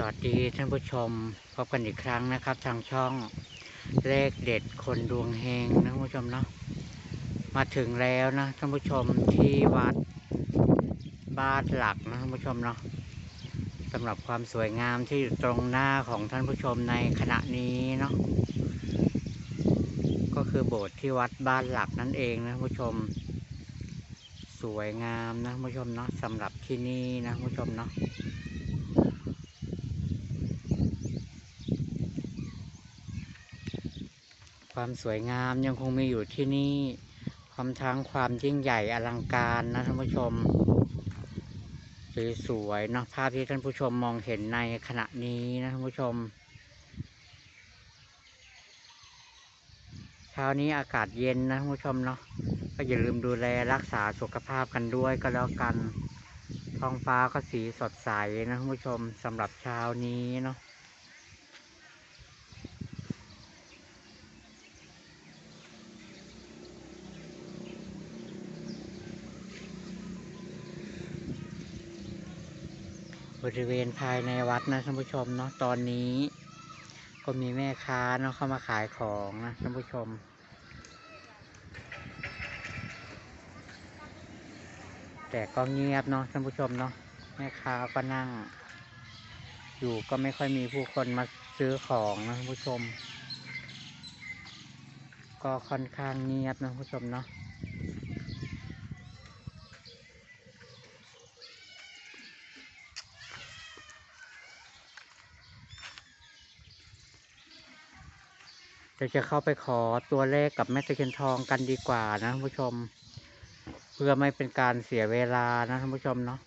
สวัสดีท่านผู้ชมพบกันอีกครั้งนะครับ ทางช่องเลขเด็ดคนดวงเฮงนะท่านผู้ชมเนาะมาถึงแล้วนะท่านผู้ชมที่วัดบ้านหลักนะท่านผู้ชมเนาะสำหรับความสวยงามที่อยู่ตรงหน้าของท่านผู้ชมในขณะนี้เนาะก็คือโบสถ์ที่วัดบ้านหลักนั่นเองนะท่านผู้ชม สวยงามนะท่านผู้ชมเนาะสำหรับที่นี่นะท่านผู้ชมเนาะ ความสวยงามยังคงมีอยู่ที่นี่พร้อมทั้งความยิ่งใหญ่อลังการนะท่านผู้ชมสวยๆเนาะภาพที่ท่านผู้ชมมองเห็นในขณะนี้นะท่านผู้ชมเช้านี้อากาศเย็นนะท่านผู้ชมเนาะก็อย่าลืมดูแลรักษาสุขภาพกันด้วยก็แล้วกันท้องฟ้าก็สีสดใสนะท่านผู้ชมสำหรับเช้านี้เนาะ ริเวณภายในวัดนะท่านผู้ชมเนาะตอนนี้ ก็มีแม่ค้าเนาะเข้ามาขายของนะท่านผู้ชม แต่ก็เงียบเนาะท่านผู้ชมเนาะแม่ค้าก็นั่ง อยู่ก็ไม่ค่อยมีผู้คนมาซื้อของนะท่านผู้ชม ก็ค่อนข้างเงียบนะท่านผู้ชมเนาะ เดี๋ยวจะเข้าไปขอตัวเลขกับแม่ตะเคียนทองกันดีกว่านะท่านผู้ชม เพื่อไม่เป็นการเสียเวลานะท่านผู้ชมเนาะ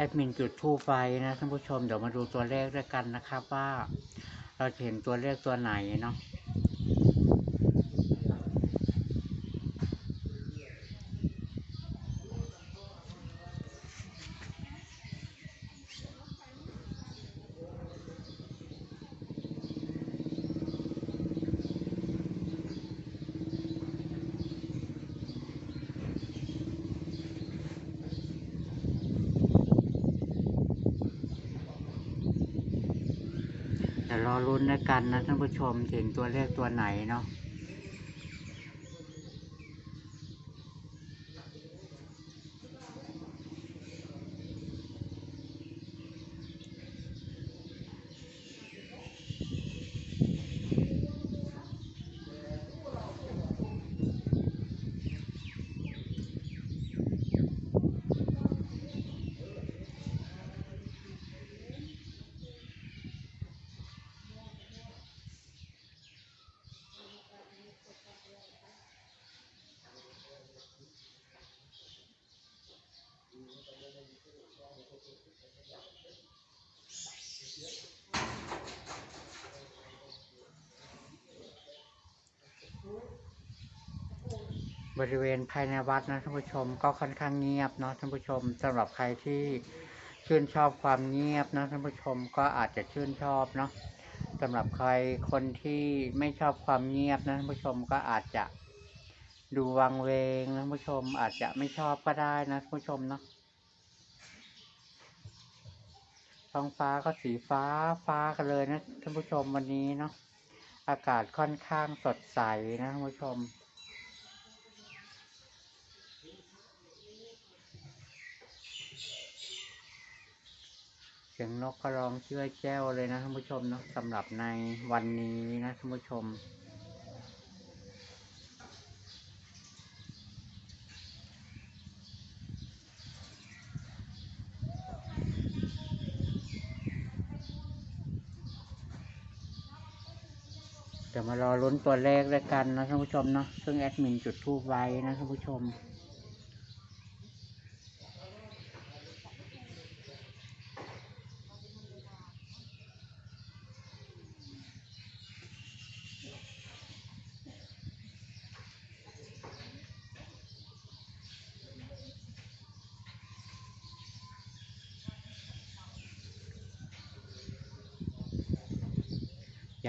แอดมินจุดทูไฟนะท่านผู้ชมเดี๋ยวมาดูตัวเลขด้วยกันนะครับว่า เราเห็นตัวเลขตัวไหนเนาะ เดี๋ยวรอรุ้นด้วยกันนะท่านผู้ชมเห็นตัวเลขตัวไหนเนาะ บริเวณภายในวัดนะท่านผู้ชมก็ค่อนข้างเงียบเนาะท่านผู้ชมสำหรับใครที่ชื่นชอบความเงียบนะท่านผู้ชมก็อาจจะชื่นชอบเนาะสำหรับใครคนที่ไม่ชอบความเงียบนะท่านผู้ชมก็อาจจะดูวังเวงนะท่านผู้ชมอาจจะไม่ชอบก็ได้นะท่านผู้ชมเนาะท้องฟ้าก็สีฟ้าฟ้ากันเลยนะท่านผู้ชมวันนี้เนาะอากาศค่อนข้างสดใสนะท่านผู้ชม สียงนกกระรองเชื่อแก้วเลยนะท่านผู้ชมเนาะสำหรับในวันนี้นะท่านผู้ชม เดี๋ยวมารอลุ้นตัวเลขด้วยกันนะท่านผู้ชมเนาะซึ่งแอดมินจุดทูบไว้นะท่านผู้ชม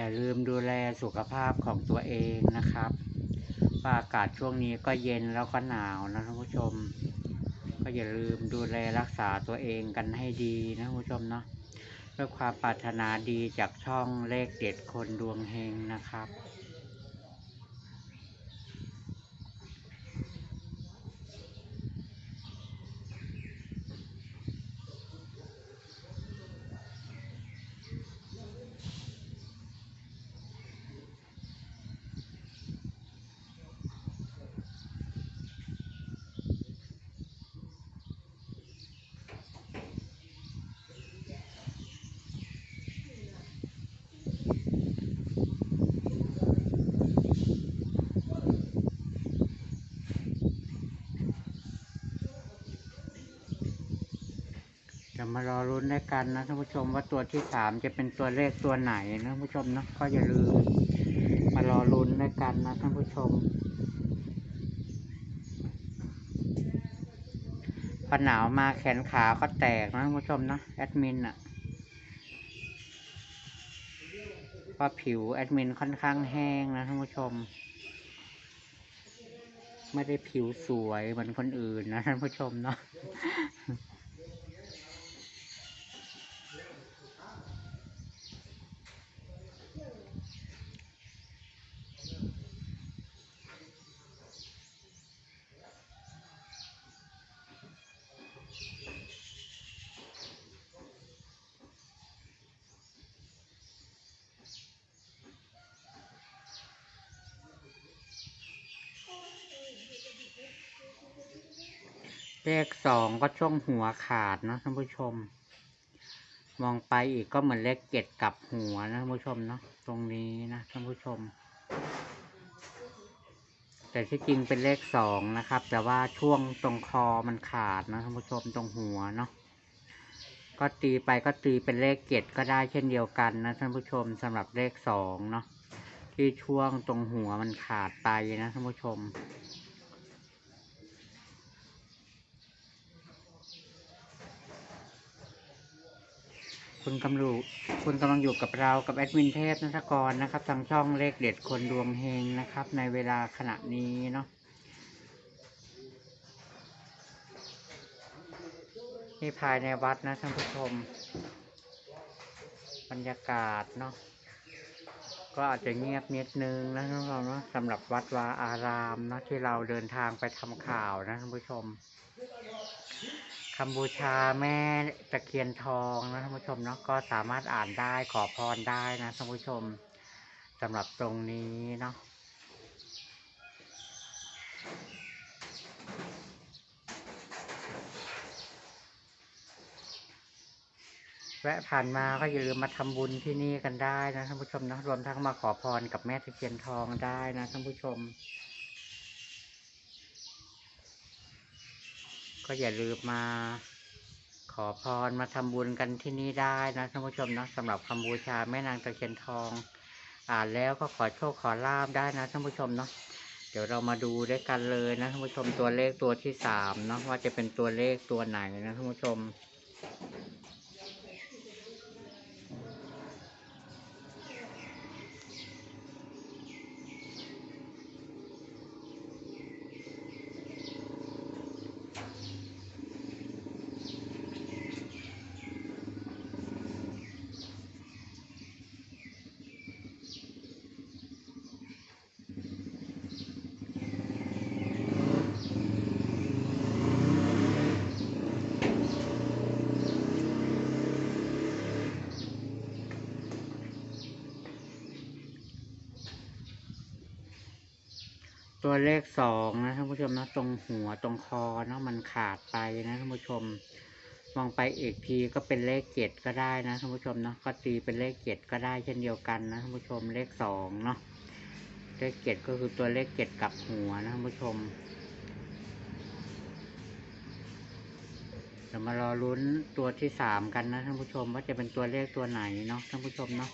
อย่าลืมดูแลสุขภาพของตัวเองนะครับว่าอากาศช่วงนี้ก็เย็นแล้วก็หนาวนะท่านผู้ชม ก็อย่าลืมดูแลรักษาตัวเองกันให้ดีนะท่านผู้ชมเนาะด้วยความปรารถนาดีจากช่องเลขเด็ดคนดวงเฮงนะครับ มารอรุ้นด้วยกันนะท่านผู้ชมว่าตัวที่สามจะเป็นตัวเลขตัวไหนนะท่านผู้ชมนะก็อย่าลืมมารอรุ้นด้วยกันนะท่านผู้ชมพอหนาวมาแขนขาก็แตกนะท่านผู้ชมนะแอดมินอะเพราะผิวแอดมินค่อนข้างแห้งนะท่านผู้ชม ไม่ได้ผิวสวยเหมือนคนอื่นนะท่านผู้ชมเนาะ เลขสองก็ช่วงหัวขาดนะท่านผู้ชม มองไปอีกก็เหมือนเลขเจ็ดกับหัวนะท่านผู้ชมเนาะตรงนี้นะท่านผู้ชม แต่ที่จริงเป็นเลขสองนะครับ แต่ว่าช่วงตรงคอมันขาดนะท่านผู้ชมตรงหัวเนาะก็ตีไปก็ตีเป็นเลขเจ็ดก็ได้เช่นเดียวกันนะท่านผู้ชมสำหรับเลขสองเนาะที่ช่วงตรงหัวมันขาดไปนะท่านผู้ชม คุณกำลังคุณกำลังอยู่กับเรากับแอดมินเทพนัทกรนะครับทางช่องเลขเด็ดคนดวงเฮงนะครับ ในเวลาขณะนี้เนาะนี่ภายในวัดนะท่านผู้ชม บรรยากาศเนาะก็อาจจะเงียบนิดนึงนะท่านผู้ชมเนาะสำหรับวัดวาอารามนะที่เราเดินทางไปทำข่าวนะท่านผู้ชม คำบูชาแม่ตะเคียนทองนะท่านผู้ชมเนาะก็สามารถอ่านได้ขอพรได้นะท่านผู้ชมสำหรับตรงนี้เนาะแวะผ่านมาก็อย่าลืมมาทำบุญที่นี่กันได้นะท่านผู้ชมเนาะรวมทั้งมาขอพรกับแม่ตะเคียนทองได้นะท่านผู้ชม ก็อย่าลืมมาขอพรมาทำบุญกันที่นี่ได้นะท่านผู้ชมนะสำหรับคำบูชาแม่นางตะเคียนทอง อ่านแล้วก็ขอโชคขอลาบได้นะท่านผู้ชมเนาะเดี๋ยวเรามาดูด้วยกันเลยนะท่านผู้ชมตัวเลขตัวที่สามเนาะว่าจะเป็นตัวเลขตัวไหนนะท่านผู้ชม ตัวเลขสองนะท่านผู้ชมนะตรงหัวตรงคอเนาะมันขาดไปนะท่านผู้ชมมองไปอีกทีก็เป็นเลขเจ็ดก็ได้นะท่านผู้ชมเนาะก็ตีเป็นเลขเจ็ดก็ได้เช่นเดียวกันนะท่านผู้ชมเลขสองเนาะเลขเจ็ดก็คือตัวเลขเจ็ดกับหัวนะท่านผู้ชมเดี๋ยวมารอลุ้นตัวที่สามกันนะท่านผู้ชมว่าจะเป็นตัวเลขตัวไหนเนาะท่านผู้ชมเนาะ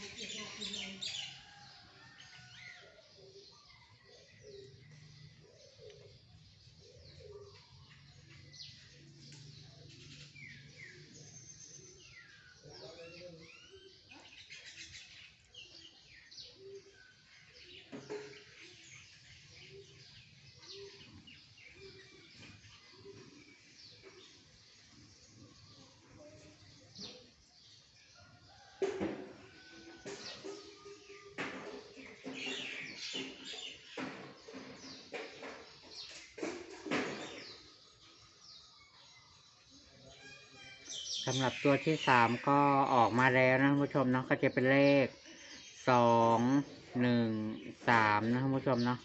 สำหรับตัวที่สามก็ออกมาแล้วนะท่านผู้ชมเนาะก็จะเป็นเลขสองหนึ่งสามนะท่านผู้ชมเนาะ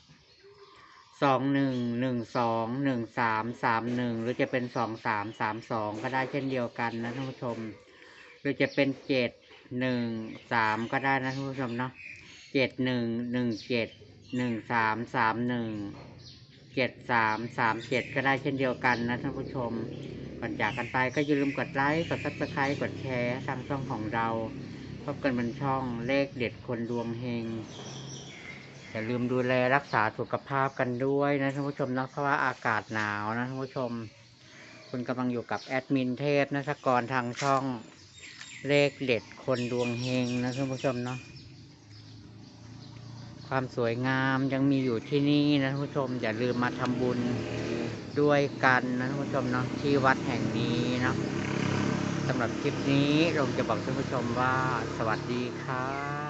สองหนึ่งหนึ่งสองหนึ่งสามสามหนึ่งหรือจะเป็นสองสามสามสองก็ได้เช่นเดียวกันนะท่านผู้ชม หรือจะเป็นเจ็ดหนึ่งสามก็ได้นะท่านผู้ชมเนาะเจ็ดหนึ่งหนึ่งเจ็ดหนึ่งสามสามหนึ่งเจ็ดสามสามเจ็ดก็ได้เช่นเดียวกันนะท่านผู้ชม ก่อนจากกันไปก็อย่าลืมกดไลค์ กดซับสไครต์กดแชร์ทางช่องของเรา พบกันบนช่องเลขเด็ดคนดวงเฮง อย่าลืมดูแลรักษาสุขภาพกันด้วยนะท่านผู้ชมนะเพราะว่าอากาศหนาวนะท่านผู้ชม คุณกำลังอยู่กับแอดมินเทพนะสกรทางช่องเลขเด็ดคนดวงเฮงนะท่านผู้ชมเนาะความสวยงามยังมีอยู่ที่นี่นะท่านผู้ชม อย่าลืมมาทำบุญ ด้วยกันนะท่านผู้ชมเนาะที่วัดแห่งนี้เนาะสำหรับคลิปนี้เราจะบอกท่านผู้ชมว่าสวัสดีครับ